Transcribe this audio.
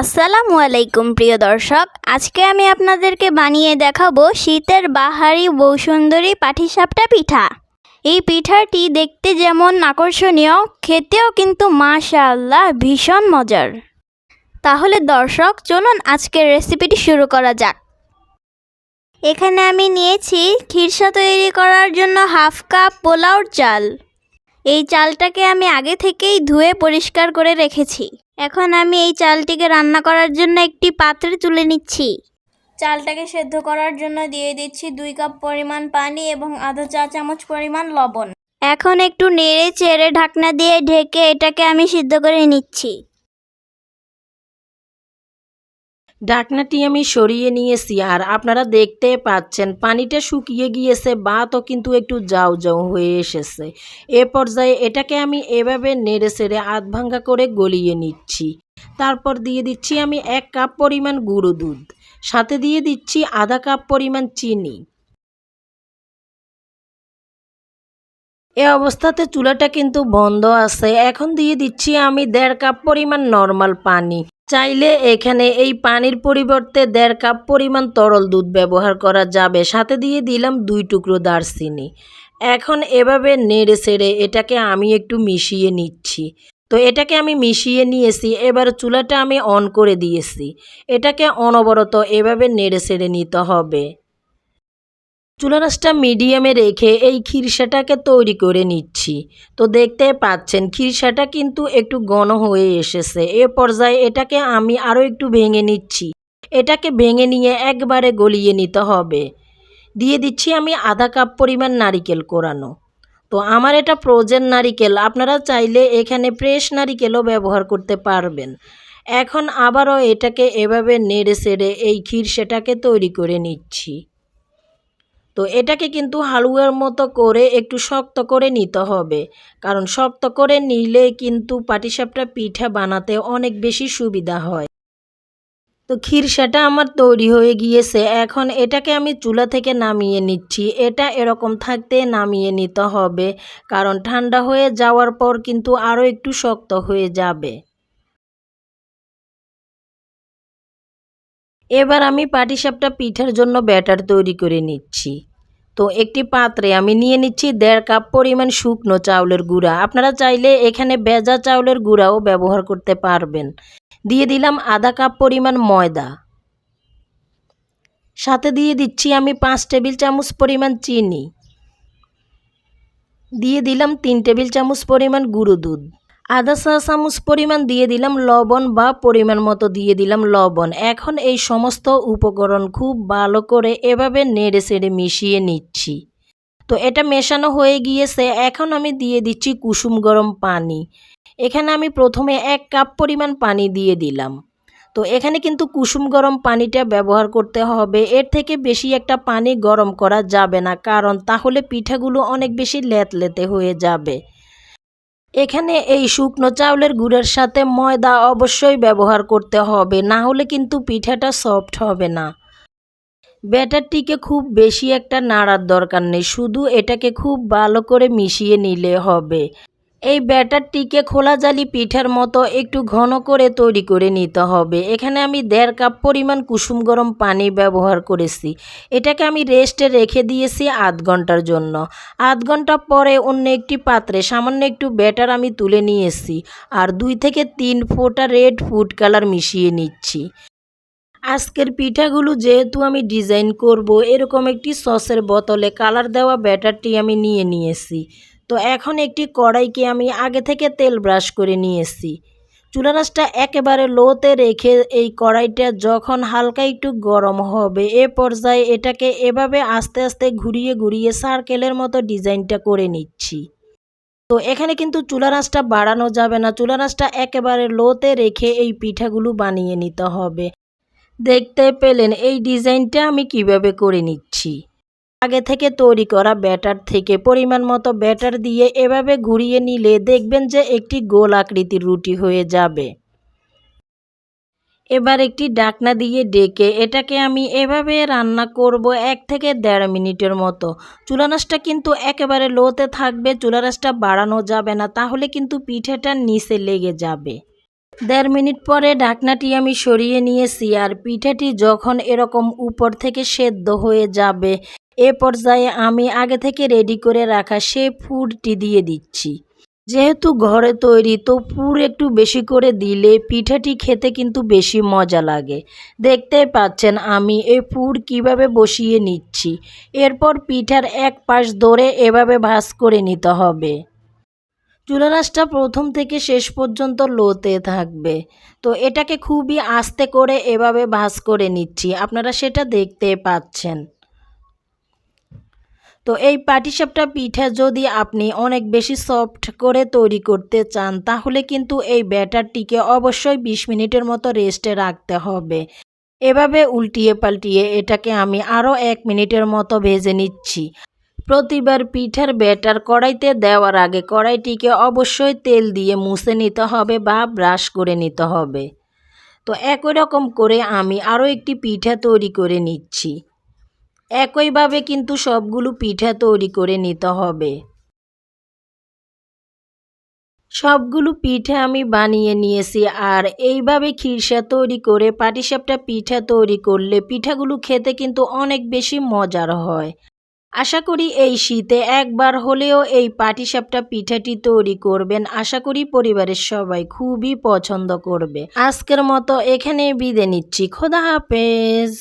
আসসালামু আলাইকুম, প্রিয় দর্শক। আজকে আমি আপনাদেরকে বানিয়ে দেখাবো শীতের বাহারি বৌসুন্দরী পাটিসাপটা পিঠা। এই পিঠাটি দেখতে যেমন আকর্ষণীয়, খেতেও কিন্তু মাশাআল্লাহ ভীষণ মজার। তাহলে দর্শক, চলুন আজকের রেসিপিটি শুরু করা যাক। এখানে আমি নিয়েছি খিরসা তৈরি করার জন্য হাফ কাপ পোলাওর চাল। এই চালটাকে আমি আগে থেকেই ধুয়ে পরিষ্কার করে রেখেছি। এখন আমি এই চালটিকে রান্না করার জন্য একটি পাত্রে তুলে নিচ্ছি। চালটাকে সেদ্ধ করার জন্য দিয়ে দিচ্ছি দুই কাপ পরিমাণ পানি এবং আধা চা চামচ পরিমাণ লবণ। এখন একটু নেড়ে চেড়ে ঢাকনা দিয়ে ঢেকে এটাকে আমি সিদ্ধ করে নিচ্ছি। ঢাকনাটি আমি সরিয়ে নিয়েছি আর আপনারা দেখতে পাচ্ছেন, পানিটা শুকিয়ে গিয়েছে, বাতও কিন্তু একটু যাও যাও হয়ে এসেছে। এ পর্যায়ে এটাকে আমি এভাবে নেড়ে সেড়ে আধ ভাঙ্গা করে গলিয়ে নিচ্ছি। তারপর দিয়ে দিচ্ছি আমি এক কাপ পরিমাণ গুঁড়ো দুধ, সাথে দিয়ে দিচ্ছি আধা কাপ পরিমাণ চিনি। এ অবস্থাতে চুলাটা কিন্তু বন্ধ আছে, এখন দিয়ে দিচ্ছি আমি দেড় কাপ পরিমাণ নর্মাল পানি। চাইলে এখানে এই পানির পরিবর্তে দেড় কাপ পরিমাণ তরল দুধ ব্যবহার করা যাবে। সাথে দিয়ে দিলাম দুই টুকরো দারচিনি। এখন এভাবে নেড়ে সেড়ে এটাকে আমি একটু মিশিয়ে নিচ্ছি। তো এটাকে আমি মিশিয়ে নিয়েছি, এবার চুলাটা আমি অন করে দিয়েছি। এটাকে অনবরত এভাবে নেড়ে সেড়ে নিতে হবে। চুলারাসটা মিডিয়ামে রেখে এই খিরসাটাকে তৈরি করে নিচ্ছি। তো দেখতে পাচ্ছেন, খিরসাটা কিন্তু একটু ঘন হয়ে এসেছে। এ পর্যায়ে এটাকে আমি আরও একটু ভেঙে নিচ্ছি। এটাকে ভেঙে নিয়ে একবারে গলিয়ে নিতে হবে। দিয়ে দিচ্ছি আমি আধা কাপ পরিমাণ নারিকেল কোরানো। তো আমার এটা প্রোজেন নারিকেল, আপনারা চাইলে এখানে ফ্রেশ নারিকেলও ব্যবহার করতে পারবেন। এখন আবারও এটাকে এভাবে নেড়ে সেড়ে এই ক্ষীর সেটাকে তৈরি করে নিচ্ছি। তো এটাকে কিন্তু হালুয়ার মতো করে একটু শক্ত করে নিতে হবে। কারণ শক্ত করে নিলে কিন্তু পাটিসাপটা পিঠা বানাতে অনেক বেশি সুবিধা হয়। তো খিরসাটা আমার তৈরি হয়ে গিয়েছে। এখন এটাকে আমি চুলা থেকে নামিয়ে নিচ্ছি। এটা এরকম থাকতে নামিয়ে নিতে হবে। কারণ ঠান্ডা হয়ে যাওয়ার পর কিন্তু আরও একটু শক্ত হয়ে যাবে। এবার আমি পাটিসাপটা পিঠার জন্য ব্যাটার তৈরি করে নিচ্ছি। তো একটি পাত্রে আমি নিয়ে নিচ্ছি দেড় কাপ পরিমাণ শুকনো চাউলের গুঁড়া। আপনারা চাইলে এখানে ভেজা চাউলের গুঁড়াও ব্যবহার করতে পারবেন। দিয়ে দিলাম আধা কাপ পরিমাণ ময়দা। সাথে দিয়ে দিচ্ছি আমি পাঁচ টেবিল চামচ পরিমাণ চিনি। দিয়ে দিলাম তিন টেবিল চামচ পরিমাণ গুঁড়ো দুধ। আধা চা চামচ পরিমাণ দিয়ে দিলাম, লবণ বা পরিমাণ মতো দিয়ে দিলাম লবণ। এখন এই সমস্ত উপকরণ খুব ভালো করে এভাবে নেড়ে সেড়ে মিশিয়ে নিচ্ছি। তো এটা মেশানো হয়ে গিয়েছে, এখন আমি দিয়ে দিচ্ছি কুসুম গরম পানি। এখানে আমি প্রথমে এক কাপ পরিমাণ পানি দিয়ে দিলাম। তো এখানে কিন্তু কুসুম গরম পানিটা ব্যবহার করতে হবে। এর থেকে বেশি একটা পানি গরম করা যাবে না, কারণ তাহলে পিঠাগুলো অনেক বেশি লেতলেতে হয়ে যাবে। এখানে এই শুকনো চাউলের গুড়ের সাথে ময়দা অবশ্যই ব্যবহার করতে হবে, না হলে কিন্তু পিঠাটা সফট হবে না। ব্যাটারটিকে খুব বেশি একটা নাড়ার দরকার নেই, শুধু এটাকে খুব ভালো করে মিশিয়ে নিলে হবে। এই ব্যাটারটিকে খোলা জালি পিঠার মতো একটু ঘন করে তৈরি করে নিতে হবে। এখানে আমি দেড় কাপ পরিমাণ কুসুম গরম পানি ব্যবহার করেছি। এটাকে আমি রেস্টে রেখে দিয়েছি আধ ঘণ্টার জন্য। আধ ঘণ্টা পরে অন্য একটি পাত্রে সামান্য একটু ব্যাটার আমি তুলে নিয়েছি আর দুই থেকে তিন ফোঁটা রেড ফুড কালার মিশিয়ে নিচ্ছি। আজকের পিঠাগুলো যেহেতু আমি ডিজাইন করব, এরকম একটি সসের বোতলে কালার দেওয়া ব্যাটারটি আমি নিয়ে নিয়েছি। তো এখন একটি কড়াইকে আমি আগে থেকে তেল ব্রাশ করে নিয়েছি। চুলারাসটা একেবারে লোতে রেখে এই কড়াইটা যখন হালকা একটু গরম হবে, এ পর্যায়ে এটাকে এভাবে আস্তে আস্তে ঘুরিয়ে ঘুরিয়ে সার্কেলের মতো ডিজাইনটা করে নিচ্ছি। তো এখানে কিন্তু চুলা চুলারাসটা বাড়ানো যাবে না চুলা চুলারাসটা একেবারে লোতে রেখে এই পিঠাগুলো বানিয়ে নিতে হবে। দেখতে পেলেন এই ডিজাইনটা আমি কীভাবে করে নিচ্ছি। আগে থেকে তৈরি করা ব্যাটার থেকে পরিমাণ মতো ব্যাটার দিয়ে এভাবে ঘুরিয়ে নিলে দেখবেন যে একটি গোল আকৃতির রুটি হয়ে যাবে। এবার একটি ডাকনা দিয়ে ডেকে এটাকে আমি এভাবে রান্না করব এক থেকে দেড় মিনিটের মতো। চুলানাসটা কিন্তু একেবারে লোতে থাকবে চুলারাসটা বাড়ানো যাবে না, তাহলে কিন্তু পিঠেটা নিচে লেগে যাবে। দেড় মিনিট পরে ঢাকনাটি আমি সরিয়ে নিয়েছি আর পিঠাটি যখন এরকম উপর থেকে সেদ্ধ হয়ে যাবে এ পর্যায়ে আমি আগে থেকে রেডি করে রাখা সে পুরটি দিয়ে দিচ্ছি। যেহেতু ঘরে তৈরি, তো পুর একটু বেশি করে দিলে পিঠাটি খেতে কিন্তু বেশি মজা লাগে। দেখতেই পাচ্ছেন আমি এই পুর কীভাবে বসিয়ে নিচ্ছি। এরপর পিঠার এক পাশ ধরে এভাবে ভাঁজ করে নিতে হবে। চুলারাসটা প্রথম থেকে শেষ পর্যন্ত লোতে থাকবে। তো এটাকে খুবই আস্তে করে এভাবে ভাঁজ করে নিচ্ছি। আপনারা সেটা দেখতে পাচ্ছেন। তো এই পাটিসাপটা পিঠা যদি আপনি অনেক বেশি সফট করে তৈরি করতে চান, তাহলে কিন্তু এই ব্যাটারটিকে অবশ্যই বিশ মিনিটের মতো রেস্টে রাখতে হবে। এভাবে উল্টিয়ে পাল্টিয়ে এটাকে আমি আরও এক মিনিটের মতো ভেজে নিচ্ছি। প্রতিবার পিঠার ব্যাটার কড়াইতে দেওয়ার আগে কড়াইটিকে অবশ্যই তেল দিয়ে মুছে নিতে হবে বা ব্রাশ করে নিতে হবে। তো একই রকম করে আমি আরও একটি পিঠা তৈরি করে নিচ্ছি। একইভাবে কিন্তু সবগুলো পিঠা তৈরি করে নিতে হবে। সবগুলো পিঠা আমি বানিয়ে নিয়েছি আর এইভাবে খিরসা তৈরি করে পাটিসাপটা পিঠা তৈরি করলে পিঠাগুলো খেতে কিন্তু অনেক বেশি মজার হয়। আশা করি এই শীতে একবার হলেও এই পাটিসাপটা পিঠাটি তৈরি করবেন। আশা করি পরিবারের সবাই খুবই পছন্দ করবে। আজকের মতো এখানে বিদে নিচ্ছি। খোদা হাফেজ।